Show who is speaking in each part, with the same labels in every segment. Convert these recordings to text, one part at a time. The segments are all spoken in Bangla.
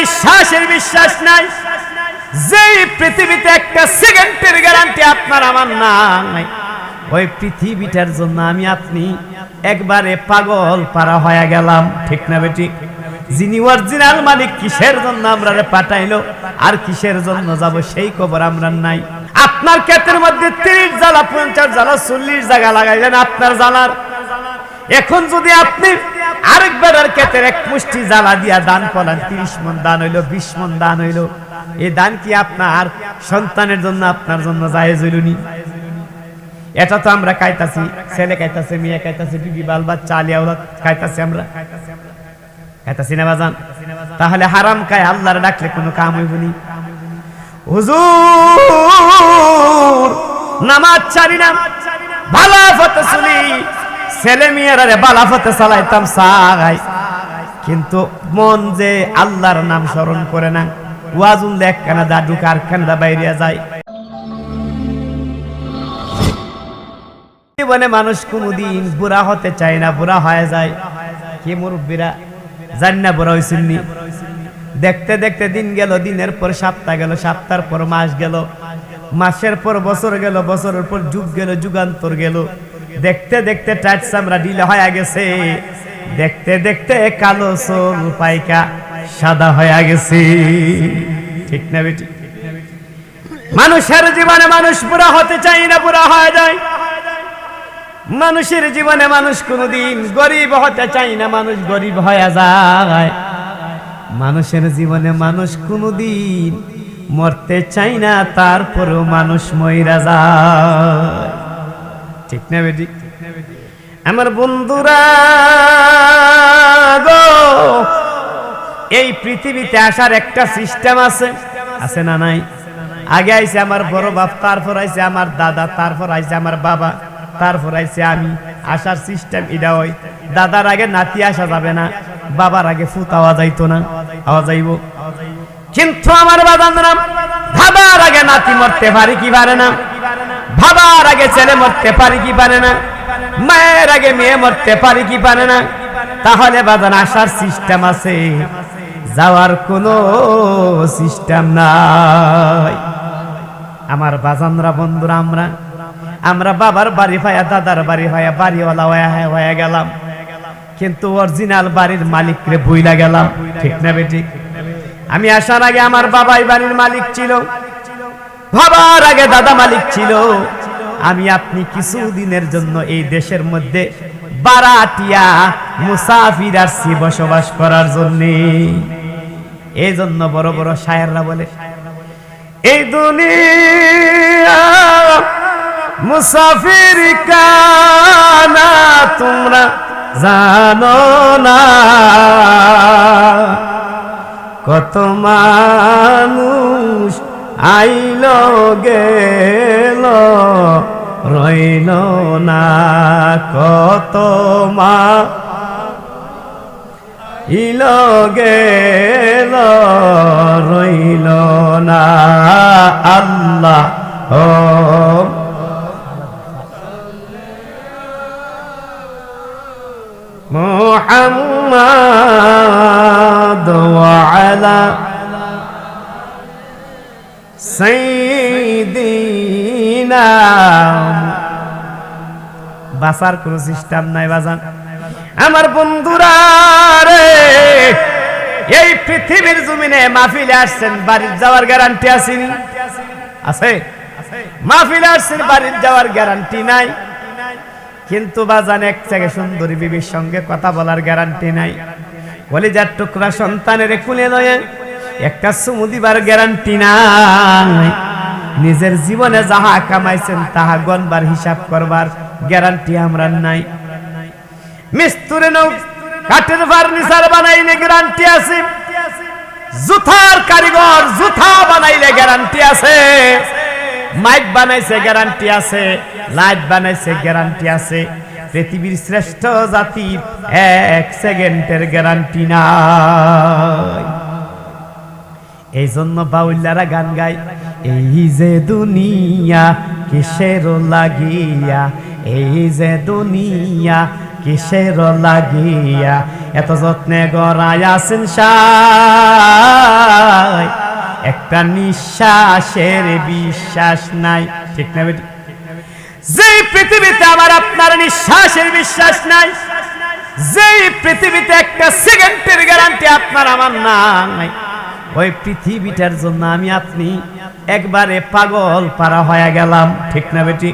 Speaker 1: নিঃশ্বাসের বিশ্বাস নাই। যে পৃথিবীতে একটা সেকেন্ডের গ্যারান্টি আপনার আমার নাই, ওই পৃথিবীটার জন্য আমি আপনি একবারে পাগল পারা হয়ে গেলাম। ঠিক না বেটি? যিনি অরিজিনাল মালিক, কিসের জন্য আমরা পাঠাইলো? আর কিসের জন্য যাব সেই খবর আমরা নাই। আপনার ক্ষেতের মধ্যে তিরিশ জ্বালা, পঞ্চাশ জ্বালা, চল্লিশ জায়গা লাগাইলেন আপনার জ্বালার। এখন যদি আপনি আরেক বেড়ার ক্ষেতের এক মুষ্টি জ্বালা দিয়া দান করেন তিরিশ মন দান হইল, বিশ মন দান হইল। এই দান কি আপনার সন্তানের জন্য, আপনার জন্য যায় জরুরি এটা তো আমরা খাইতাছি, ছেলে খাইতাছে, মেয়ে খাইতাছে, বিবি বাল বাচ্চা, আলিয়া খাইতাছি আমরা। খাইতাছি না বাজান? তাহলে হারাম খায়, আল্লাহর ডাকলে কোনো কাম হইব নি? হুজুর, নামাজ ছাড়ি না, ভালা ফতে শুনি। ছেলে মেয়েরা রে বালা ফতে চালাইতাম সাগাই কিন্তু মন যে আল্লাহর নাম স্মরণ করে না ওয়াজুন দেখ কেনা দা ঢুকার কেনা বাইরে যায়। জীবনে মানুষ কোনদিন বুড়া হতে চায় না, বুড়া হয়ে যায়। কি মুরব্বীরা? জান না বুড়া হয়েছেননি দেখতে দেখতে দিন গেল, দিনের পর সপ্তাহ গেল, সপ্তাহের পর মাস গেল। মাসের পর বছর গেল, বছরের পর যুগ গেল, যুগান্তর গেল। দেখতে দেখতে টাইট চামড়া ঢিলে হয়ে গেছে। দেখতে দেখতে কালো সোল পাইকা সাদা হয়ে গেছে। ঠিক না বেটি? মানুষের জীবনে মানুষ বুড়া হতে চাই না, বুড়া হয়ে যায়। মানুষের জীবনে মানুষ কোনোদিন গরিব হতে চাই না, মানুষ গরিব হয়ে যায়। মানুষের জীবনে মানুষ কোনোদিন মরতে চাই না, তারপরেও মানুষ মইরা যায়। ঠিক না বেটি? আমার বন্ধুরা গো, এই পৃথিবীতে আসার একটা সিস্টেম আছে। আছে না নাই? আগে আইছে আমার বড় বাপ, তারপর আইছে আমার দাদা, তারপর আইছে আমার বাবা, তারপর আইছে আমি। আসার সিস্টেম এটা হয়, দাদার আগে নাতি আসা যাবে না, বাবার আগে ফুত আওয়া যাইতো না, আওয়া যাইব। কিন্তু আমার বাদানরা ভাবার আগে নাতি মরতে পারি কি পারে না? ভাবার আগে ছেলে মরতে পারি কি পারে না? মায়ের আগে মেয়ে মরতে পারি কি পারে না? তাহলে বাদান আসার সিস্টেম আছে। যাওয়ার কোনো সিস্টেম নাই। আমার বাজানরা, বন্ধুরা, আমরা আমরা বাবার বাড়ি ভাইয়া দাদার বাড়ি ভাইয়া বাড়িওয়ালা হয়ে হয়ে গেলাম। কিন্তু অরিজিনাল বাড়ির মালিক রে ভুইলা গেলাম। ঠিক না বেটি? আমি আসার আগে আমার বাবাই বাড়ির মালিক ছিল। বাবার আগে দাদা মালিক ছিল। আমি আপনি কিছু দিনের জন্য এই দেশের মধ্যে বারাটিয়া মুসাফির আসছি বসবাস করার জন্য। এই জন্য বড় বড় শায়েররা বলে, এই দুনিয়া মুসাফির কানা তোমরা জানো না। কত মানুষ আইল গেল রইল না কত মা। ইল গেল রইল না আল্লাহ। মোহাম্মদ আলা বাসার কোন কোনো সিস্টেম নাই বাজান। আমার বন্ধুরা রে, এই পৃথিবীর জমিনে মাহফিলে আসছেন, বাড়ির যাওয়ার গ্যারান্টি আসেনি। আছে? মাহফিলে আসছেন, বাড়ির যাওয়ার গ্যারান্টি নাই। কিন্তু বাজান, এক জায়গায় সুন্দরী বিবির সঙ্গে কথা বলার গ্যারান্টি নাই। কলিজার টুকরা সন্তানের কুলে নয়। একটা চুমু দিবার গ্যারান্টি নাই। নিজের জীবনে যাহা কামাইছেন, তাহা গনবার হিসাব করবার গ্যারান্টি আমরা নাই। মিস্তুরে নৌ, কাঠের ফার্নিচার বানাইলে গ্যারান্টি আছে। জুথার কারিগর জুথা বানাইলে গ্যারান্টি আছে। মাইক বানাইছে গ্যারান্টি আছে। লাইট বানাইছে গ্যারান্টি আছে। পৃথিবীর শ্রেষ্ঠ জাতি এক সেকেন্ডের গ্যারান্টি নাই। এই জন্য বাউল্লারা গান গায়, এই যে দুনিয়া কিসের লাগিয়া, এই যে দুনিয়া কিসের লাগিয়া, এত যত্নে গড়াই আছেন একটা নিঃশ্বাসের বিশ্বাস নাই। ঠিক না বেটি? যে পৃথিবীতে আমার আপনার নিঃশ্বাসের বিশ্বাস নাই যে পৃথিবীতে একটা সেকেন্ডের গ্যারান্টি আপনার আমার নাই। ওই পৃথিবীটার জন্য আমি আপনি একবারে পাগল পারা হয়ে গেলাম। ঠিক না বেটি?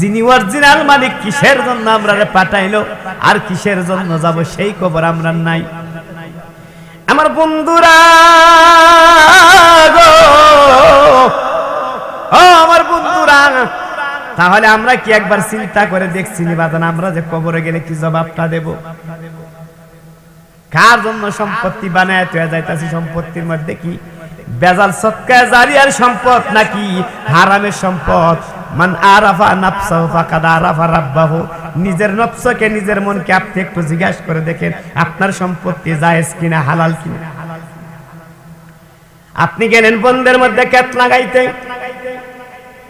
Speaker 1: যিনি অরিজিনাল মালিক, কিসের জন্য আমরা পাঠাইলো? আর কিসের জন্য যাব সেই খবর আমরা নাই। আমার বন্ধুরা গো, ও আমার বন্ধুরা, তাহলে আমরা কি একবার চিন্তা করে দেখছি নি বাজান? আমরা যে কবরে গেলে কি জবাবটা দেব? কার জন্য সম্পত্তি বানায়? তুই যাইতাছি সম্পত্তির মধ্যে কি? বেজাল সক্কা জারিয়ার সম্পদ নাকি হারামের সম্পদ? মান আরাফা নাফসাহু ফাকাদ আরাফা রাব্বাহু। নিজের নফসকে নিজের মনকে আপনি একটু জিজ্ঞাসা করে দেখেন, আপনার সম্পত্তি জায়েজ কিনা, হালাল কিনা? আপনি গেলেন বন্ধের মধ্যে কেত লাগাইতে।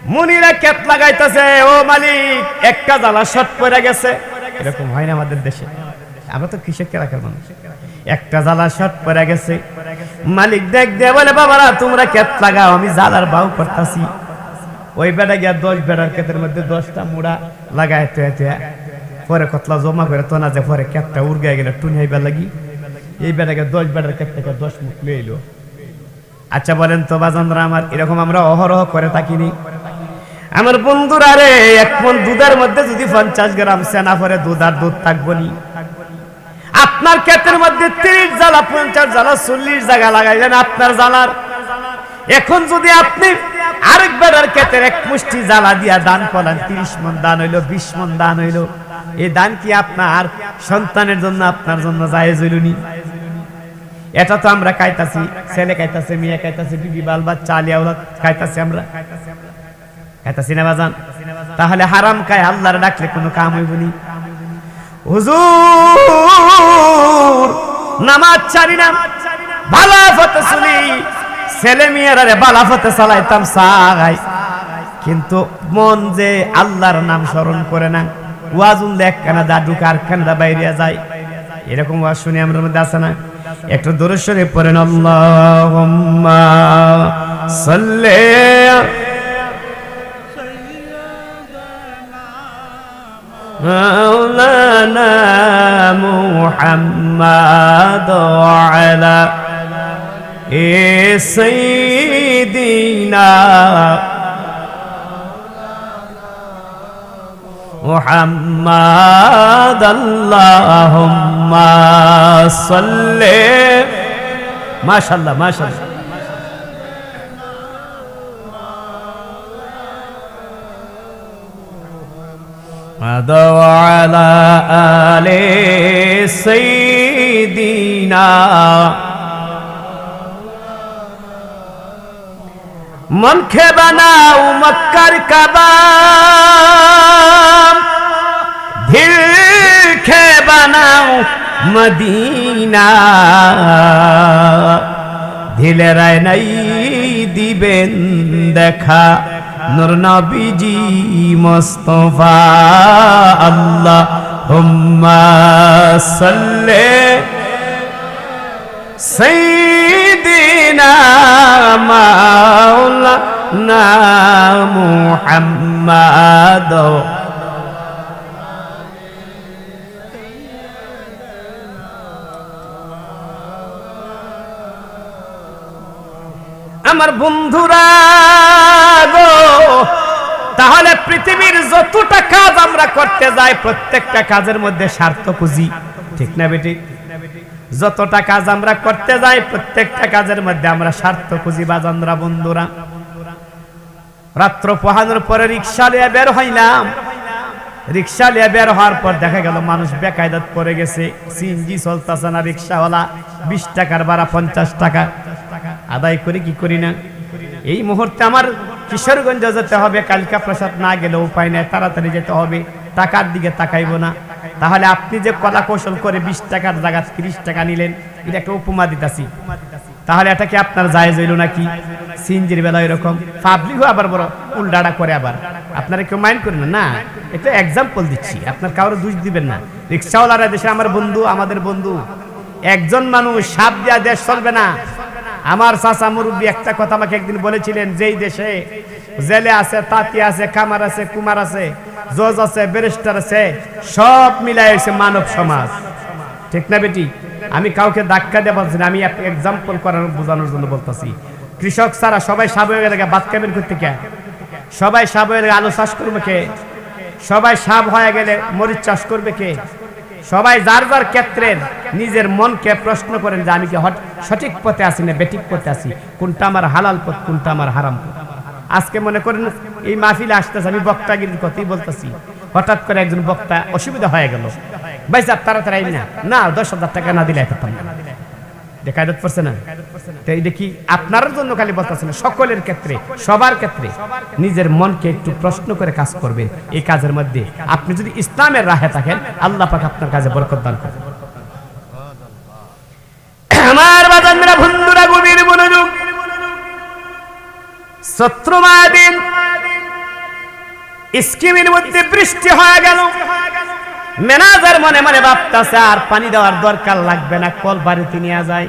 Speaker 1: মুনিরা কেত লাগাইতেছে, ও মালিক, একটা জ্বালা শট পড়ে গেছে। এরকম হয় না আমাদের দেশে। আমরা তো কৃষক এলাকার মানুষ। একটা জ্বালা শট পড়ে গেছে। মালিক দেখ দে বলে, বাবারা, তোমরা কেত লাগাও, আমি জ্বালার বাউ করতেছি। ওই বেড়া গিয়া দশ বেড়ার ক্ষেতের মধ্যে দশটা মুড়া লাগায় তুয়া পরে কতলা জমা করে তো না যে পরে কেতটা উর্গায় গেলে টুনিয়াইবার লাগি। এই গিয়া দশ বেড়ার ক্ষেত থেকে দশ মুখ লিয়ে এলো। আচ্ছা বলেন তো বাজানরা আমার, এরকম আমরা অহরহ করে থাকিনি। আমার বন্ধুরা রে, এক মন দুধের মধ্যে যদি পঞ্চাশ গ্রাম সেনা পরে দুধ আর দুধ থাকব নি। আপনার ক্ষেতের মধ্যে তিরিশ জ্বালা, পঞ্চাশ জ্বালা, চল্লিশ জায়গা লাগাইলেন আপনার জ্বালার। এখন যদি আপনি আরেক বেড়ার ক্ষেতের এক মুষ্টি জ্বালা দিয়া দান করেন, তিরিশ মন দান হইল, বিশ মন দান হইল এই দান কি আপনার সন্তানের জন্য, আপনার জন্য জায়েজ হইলনি এটা তো আমরা খাইতাছি, ছেলে খাইতাছে, মেয়ে খাইতাছে, বিবি, বাল বাচ্চা, আলিয়া খাইতাছি আমরা। খাইতাছি না বাজান? তাহলে হারাম খায়, আল্লাহর ডাকলে কোনো কাম হইব নি? নামাজ না। শুনি। ছেলে চালাইতাম কিন্তু মন যে আল্লাহর নাম স্মরণ করে না ওয়াজুন দেখ কানাদা ঢুকার কানাদা বাইরে যায়। এরকম ওয়াজ শুনি আমার মধ্যে আছে না? একটু দূরে পড়েন আল্লাহ সাল্লি। মাওলানা محمد وعلى سيدنا محمد. اللهم صل ما شاء الله ما شاء الله. وعلى آل سيدنا মনকে বানাও মক্কার কাবা দিলকে বানাও মদিনা দিলেরায় নাই দিবেন দেখা নূর নবীজি মুস্তাফা আল্লাহ হুম্মা সাল্লি সাইয়্যিদিনা মাওলানা মুহাম্মাদ। আমার বন্ধুরা গো তাহলে পৃথিবীর যতটা কাজ আমরা করতে যাই, প্রত্যেকটা কাজের মধ্যে স্বার্থ খুঁজি ঠিক না বেটি? যতটা কাজ আমরা করতে যাই, প্রত্যেকটা কাজের মধ্যে আমরা স্বার্থ খুঁজি বাজানরা বন্ধুরা। রাত্র পোহানোর পরে রিক্সা নিয়ে বের হইলাম। রিক্সা নিয়ে বের হওয়ার পর দেখা গেল মানুষ বেকায়দাত পড়ে গেছে। সিএনজি চলতেছে না, রিক্সাওয়ালা বিশ টাকার ভাড়া পঞ্চাশ টাকা। আদায় করি কি করি না? এই মুহূর্তে আমার কিশোরগঞ্জ যেতে হবে, কালকা প্রসাদ না গেলে উপায় নেই, তাড়াতাড়ি যেতে হবে, টাকার দিকে তাকাইবো না। তাহলে আপনি যে কলা কৌশল করে বিশ টাকার জায়গা তিরিশ টাকা নিলেন, এটা একটা উপমা দিতাছি। তাহলে এটা কি আপনার জায়েজ হইল নাকি? সিনজির বেলা এরকম। পাবলিকও আবার বড় উল্টাটা করে আবার। আপনারা কেউ মাইন্ড করেন না? এটা এক্সাম্পল দিচ্ছি। আপনার কারোর দোষ দিবেন না। রিক্সাওয়ালারা দেশে, আমার বন্ধু, আমাদের বন্ধু। একজন মানুষ সাপ দেওয়া দেশ চলবে না। আমার চাচা মুরব্বী একটা কথা আমাকে একদিন বলেছিলেন, যেই দেশে জেলে আছে, তাঁতি আছে কামার আছে, কুমার আছে, জজ আছে, ব্যারিস্টার আছে, সব মিলাই হয়েছে মানব সমাজ। ঠিক না বেটি? আমি কাউকে ধাক্কা দিয়ে বলছি আমি এক্সাম্পল করার বোঝানোর জন্য বলতেছি। কৃষক ছাড়া সবাই সাব হয়ে গেলে বাদ কামের করতে কে? সবাই সাব গেলে আলু চাষ করবে কে? সবাই সাব হয়ে গেলে মরিচ চাষ করবে কে? সবাই যার যার ক্ষেত্রে নিজের মনকে প্রশ্ন করেন যে আমি কি সঠিক পথে আছি না বেঠিক পথে আছি? কোনটা আমার হালাল পথ, কোনটা আমার হারাম পথ? আজকে মনে করেন এই মাহফিলে আসতেছে, আমি বক্তাগিরির কথাই বলতেছি। হঠাৎ করে একজন বক্তা অসুবিধা হয়ে গেল। ভাই স্যার তাড়াতাড়ি না। না, দশ হাজার টাকা না দিলে পারতাম না যাচ্ছে পারছে না? তো এই দেখি আপনার জন্য খালি বলতেছে না, সকলের ক্ষেত্রে, সবার ক্ষেত্রে নিজের মনকে একটু প্রশ্ন করে কাজ করবেন এই কাজের মধ্যে। আপনি যদি ইসলামের রাহে থাকেন, আল্লাহ পাক আপনার কাজে বরকত দান করবেন আমার বাজানরা বন্ধুরা, গভীর মনোযোগ। শত্রুমাদিন স্কিমের মধ্যে বৃষ্টি হয়ে গেল। ম্যানেজার মনে মনে ভাবতেছে, আর পানি দেওয়ার দরকার লাগবে না, কল বাড়িতে নিয়ে যায়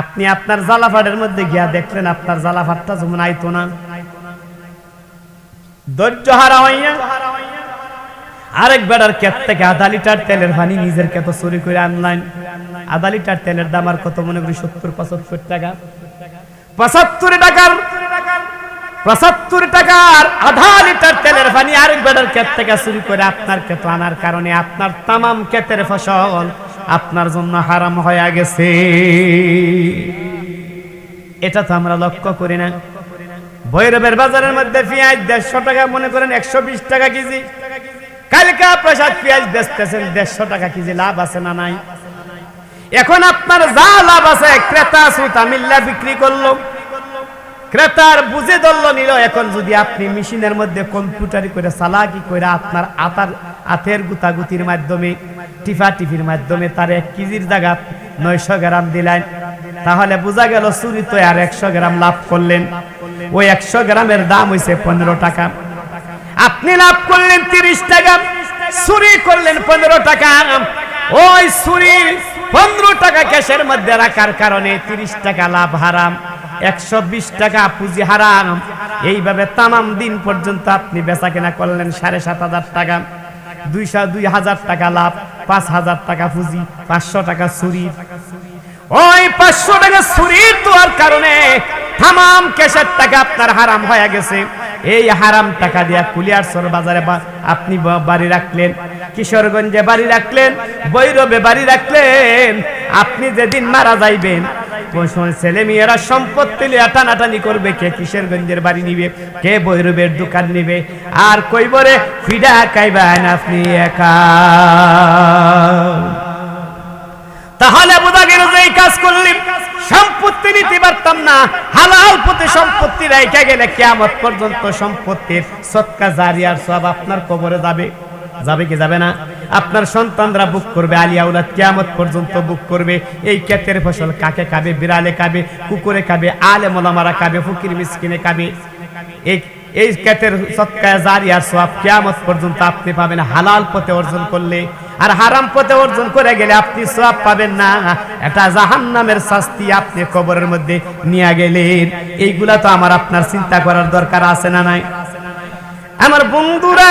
Speaker 1: আপনি আপনার জালাফাটের মধ্যে গিয়া দেখলেন, আপনার জালাফাটটা যেমন আইতো না। ধৈর্য হারা হইয়া আরেক বেড়ার ক্ষেত থেকে আধা লিটার তেলের পানি নিজের ক্ষেত চুরি করে আনলেন। আধা লিটার তেলের দাম আর কত মনে করি, সত্তর, পঁচাত্তর টাকা। পঁচাত্তর টাকার পঁচাত্তর টাকার আধা লিটার তেলের পানি আরেক বেড়ার ক্ষেত থেকে চুরি করে আপনার ক্ষেত আনার কারণে আপনার তামাম ক্ষেতের ফসল আপনার জন্য হারাম হয়ে গেছে। এটা তো আমরা লক্ষ্য করি না। ভৈরবের বাজারের মধ্যে পেঁয়াজ দেড়শো টাকা, মনে করেন একশো বিশ টাকা কেজি। কালকা প্রসাদ পেঁয়াজ বেচতেছেন দেড়শো টাকা কেজি, লাভ আছে না নাই? এখন আপনার যা লাভ আছে, ক্রেতা, শ্রোতা মিল্লা বিক্রি করল। ক্রেতার বুঝে ধরল, নিল। এখন যদি আপনি মেশিনের মধ্যে কম্পিউটারি করে চালাকি করে আপনার আতার, আতের গুতাগুতির মাধ্যমে টিফা টিফির মাধ্যমে তার এক কেজির জায়গা নয়শো গ্রাম দিলেন, তাহলে বোঝা গেল চুরি তো আর একশো গ্রাম লাভ করলেন। ওই একশো গ্রামের দাম হয়েছে পনেরো টাকা। আপনি লাভ করলেন তিরিশ টাকা, চুরি করলেন পনেরো টাকা। ওই চুরি পনেরো টাকা ক্যাশের মধ্যে রাখার কারণে তিরিশ টাকা লাভ হারাম। একশো বিশ টাকা পুঁজি হারাম। এইভাবে তামাম দিন পর্যন্ত আপনি বেচা কেনা করলেন সাড়ে সাত হাজার টাকা। দুইশো দুই হাজার টাকা লাভ, পাঁচ হাজার টাকা পুঁজি, পাঁচশো টাকা চুরি ওই পাঁচশো টাকা চুরি তোয়ার কারণে তামাম ক্যাশের টাকা আপনার হারাম হয়ে গেছে। এই হারাম টাকা দিয়া কুলিয়ারসর বাজারে আপনি বাড়ি রাখলেন, কিশোরগঞ্জে বাড়ি রাখলেন, বৈরবে বাড়ি রাখলেন, আপনি যেদিন মারা যাইবেন ছেলে মেয়েরা সম্পত্তি লিয়ে টানাটানি করবে, কে কিশোরগঞ্জের বাড়ি নিবে, কে বৈরবের দোকান নিবে, আর কইবরে ফিডা খাইবেন আপনি একা। তাহলে বোঝা গেল যে এই কাজ করলে, সম্পত্তি নিতে পারতাম না, হালাল পথে সম্পত্তি রেখে গেলে কেয়ামত পর্যন্ত সম্পত্তির সৎকা, জারিয়ার সব আপনার কবরে যাবে। যাবে কি যাবে না? আপনার সন্তানরা বুক করবে আলিয়া উলাদ কেয়ামত পর্যন্ত বুক করবে। এই ক্ষেতের ফসল কাকে খাবে? বিড়ালে খাবে, কুকুরে খাবে আলে মোলামারা খাবে, ফকির মিসকিনে খাবে। এই এই ক্ষেতের সৎকায় জারিয়ার সব কেয়ামত পর্যন্ত আপনি পাবেন হালাল পথে অর্জন করলে। আর হারাম পথে অর্জন করে গেলে আপনি সব পাবেন না। এটা জাহান্নামের শাস্তি আপনি কবরের মধ্যে নিয়ে গেলেন। এইগুলা তো আমার আপনার চিন্তা করার দরকার আছে না নাই? আমার বন্ধুরা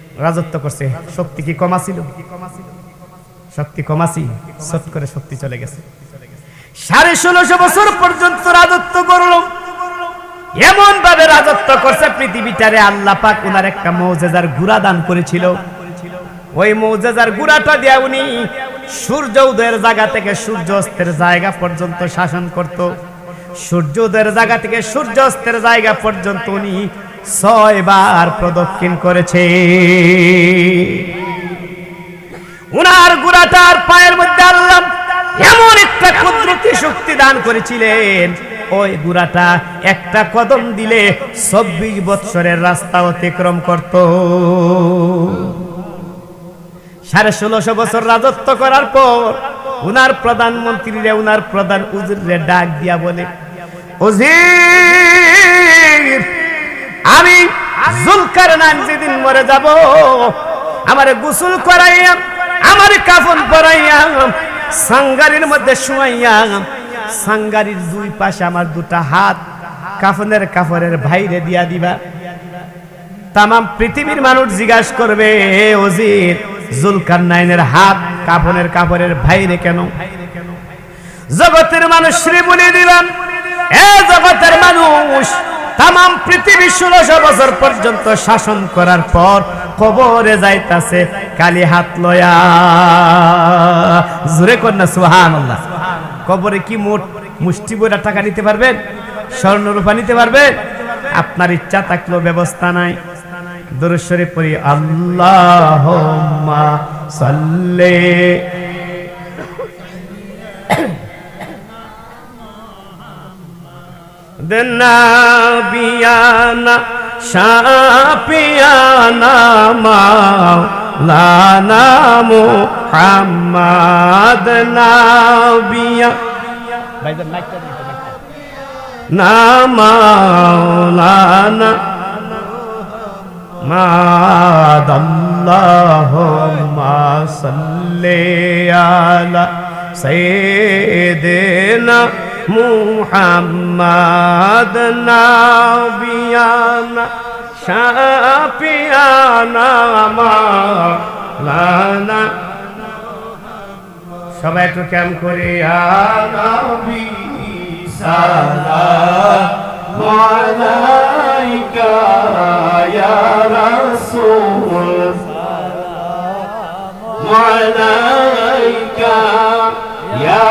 Speaker 1: রাজত্ব করছে। শক্তি কি কমা ছিল শক্তি কমাছি সত করে শক্তি চলে গেছে। সাড়ে ষোলোশো বছর পর্যন্ত রাজত্ব করল। এমন ভাবে রাজত্ব করছে পৃথিবীটারে আল্লাহ পাক উনার একটা মৌজেজার গুড়া দান করেছিল। ওই মৌজেজার গুড়াটা দিয়ে উনি সূর্য উদয়ের জায়গা থেকে সূর্য অস্তের জায়গা পর্যন্ত শাসন করত। সূর্য উদয়ের জায়গা থেকে সূর্য অস্তের জায়গা পর্যন্ত উনি ছয় বার প্রদক্ষিণ করেছে। উনার গুড়াটার পায়ের মধ্যে আল্লাহ এমন একটা কুদরতি শক্তি দান করেছিলেন। ওই গুড়াটা একটা কদম দিলে চব্বিশ বৎসরের রাস্তা অতিক্রম করত। সাড়ে ষোলোশো বছর রাজত্ব করার পর উনার প্রধানমন্ত্রীরে, উনার প্রধান উজিরে ডাক দিয়া বলে, উজির আমি জুলকার যেদিন মরে যাব, আমারে গোসল করাইয়া আমার কাফন পরাইয়া সাঙ্গারির মধ্যে শুয়াইয়া সাঙ্গারির দুই পাশে আমার দুটা হাত কাফনের কাফনের ভাইরে দিয়া দিবা। তামাম পৃথিবীর মানুষ জিজ্ঞাসা করবে ওজির জুলকার নাইনের হাত কাফনের কাপড়ের ভাইরে কেন? জগতের মানুষ শ্রী বলে দিলাম এ জগতের মানুষ তাম পৃথিবী ষোলোশো বছর পর্যন্ত শাসন করার পর কবরে যাইতাছে, কালি হাত লয়া। জোরে কন্যা সুহান কবরে কি মোট মুষ্টি বইরা টাকা নিতে পারবেন? স্বর্ণ রূপা নিতে পারবেন? আপনার ইচ্ছা থাকলেও ব্যবস্থা নাই। দরশ্বরে পড়ি আল্লাহ সাল্লে। নবিয়ানা শাপিয়ানা মাওলানা মুহাম্মদ নাবিয়া। ভাইজান মাইকটা না মাওলানা মাদ আল্লাহুম্মা সাল্লি আলা সাইয়্যিদিনা মুহাম্মাদ নাবিয়ানা, শাফিয়ানা, মাওলানা। সবাই একটু ক্যাম করে আনাবি সালাম আলাইকা ইয়া রাসূল। সালাম আলাইকা ইয়া